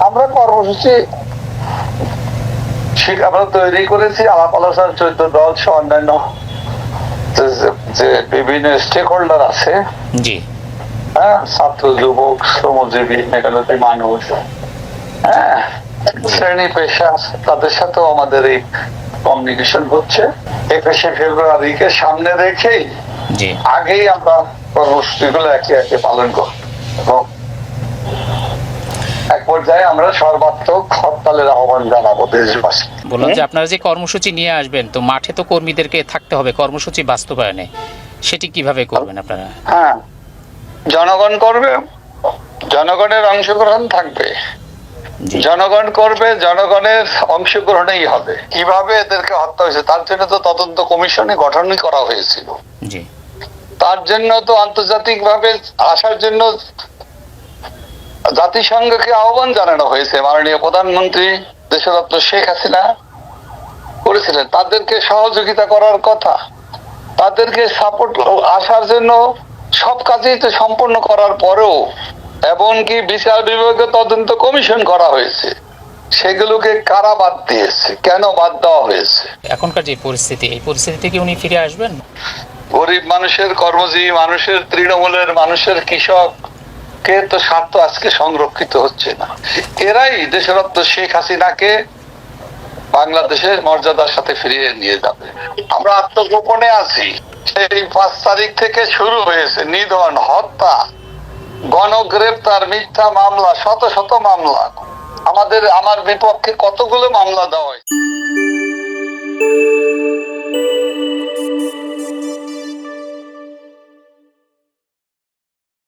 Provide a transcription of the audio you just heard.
আমরা কর্মসূচি ঠিক আমরা তৈরি করেছি আলাপ আলোচনা চৈত্য দল সহ অন্যান্য যে- বিভিন্ন স্টেক হোল্ডার আছে। জি। হ্যাঁ ছাত্র যুবক শ্রমজীবী মেকানতি মানুষ হ্যাঁ শ্রেণি পেশা তাদের সাথেও আমাদের এই কমিউনিকেশন হচ্ছে। একুশে ফেব্রুয়ারিকে সামনে রেখেই আগেই আমরা কর্মসূচিগুলো একে একে পালন করব। এবং পর্যায়ে আমরা সর্বাত্মক হরতালের আহ্বান জানাব দেশবাসী বললাম যে আপনারা যে কর্মসূচি নিয়ে আসবেন তো মাঠে তো কর্মীদেরকে থাকতে হবে কর্মসূচি বাস্তবায়নে। সেটি কীভাবে করবেন আপনারা? হ্যাঁ জনগণ করবে জনগণের অংশগ্রহণ থাকবে। জনগণ করবে জনগণের অংশগ্রহণেই হবে। কীভাবে এদেরকে হত্যা হয়েছে তার জন্য তো তদন্ত কমিশনে গঠনই করা হয়েছিল। তার জন্য তো আন্তর্জাতিক ভাবে আসার জন্য জাতিসংঘকে আহ্বান জানানো হয়েছে মাননীয় প্রধানমন্ত্রী দেশরত্ন শেখ হাসিনা করেছিলেন। তাদেরকে সহযোগিতা করার কথা তাদেরকে সাপোর্ট আসার জন্য সব কাজেই তো সম্পন্ন করার পরেও এমনকি বিচার বিভাগে তদন্ত কমিশন করা হয়েছে। সেগুলোকে কারা বাদ দিয়েছে? কেন বাদ দেওয়া হয়েছে? এখনকার যে পরিস্থিতি এই পরিস্থিতি থেকে উনি ফিরে আসবেন? গরিব মানুষের কর্মজীবী মানুষের তৃণমূলের মানুষের কৃষক কে তো স্বার্থ আজকে সংরক্ষিত হচ্ছে না। এরাই দেশরত্ন শেখ হাসিনাকে বাংলাদেশের মর্যাদার সাথে ফিরিয়ে নিয়ে যাবে। আমরা আত্মগোপনে আছি। সেই পাঁচ তারিখ থেকে শুরু হয়েছে নিধন, হত্যা, গণগ্রেপ্তার, মিথ্যা মামলা, শত শত মামলা। আমাদের, আমার বিপক্ষে কতগুলো মামলা দেওয়া হয়েছে